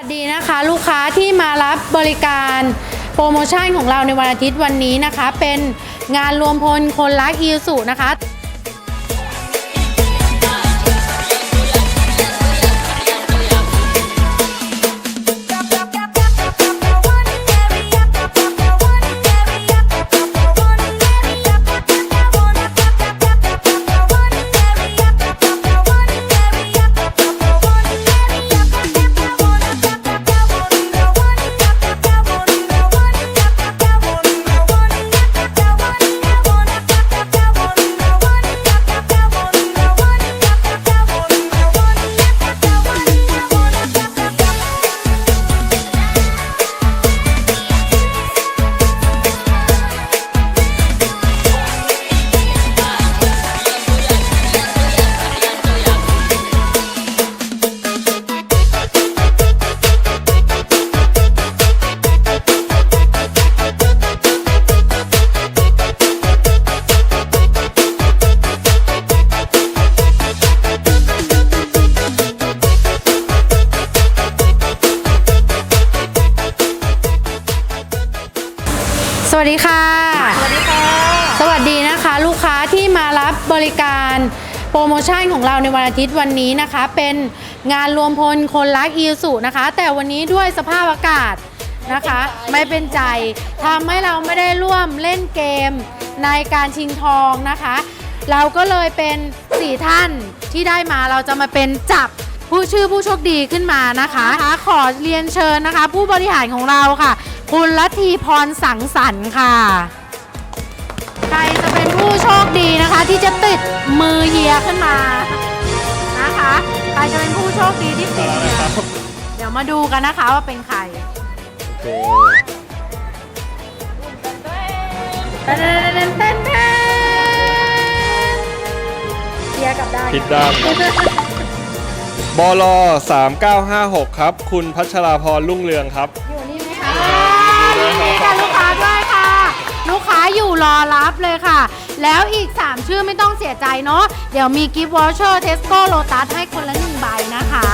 วัสดีนะคะลูกค้าที่มารับบริการโปรโมชั่นของเราในวันอาทิตย์วันนี้นะคะ เป็นงานรวมพลคนรักอิวสุนะคะ สวัสดีค่ะ สวัสดีค่ะ สวัสดีนะคะ ลูกค้าที่มารับบริการโปรโมชั่นของเราในวันอาทิตย์วันนี้นะคะ เป็นงานรวมพลคนรักอิวสุนะคะ แต่วันนี้ด้วยสภาพอากาศนะคะ ไม่เป็นใจทำให้เราไม่ได้ร่วมเล่นเกมในการชิงทองนะคะ เราก็เลยเป็น4ท่านที่ได้มาเราจะมาเป็นจับผู้ชื่อผู้โชคดีขึ้นมานะคะ ขอเรียนเชิญนะคะ ผู้บริหารของเราค่ะ คุณลัทธีพรสังสรรค์ค่ะ ใครจะเป็นผู้โชคดีนะคะ ที่จะติดมือเฮียขึ้นมานะคะ ใครจะเป็นผู้โชคดีที่ติดเนี่ยเดี๋ยวมาดูกันนะคะว่าเป็นใครโอเคเต้นเต้นเต้นเต้นเฮียกลับได้ผิดด้านครับบล3956 ครับ คุณพัชราพรรุ่งเรืองครับ อรอรับเลยค่ะ แล้วอีก 3 ชื่อไม่ต้องเสียใจเนาะเดี๋ยวมีกิฟต์วอชเชอร์เทสโก้โลตัสให้คนละหนึ่งใบนะคะ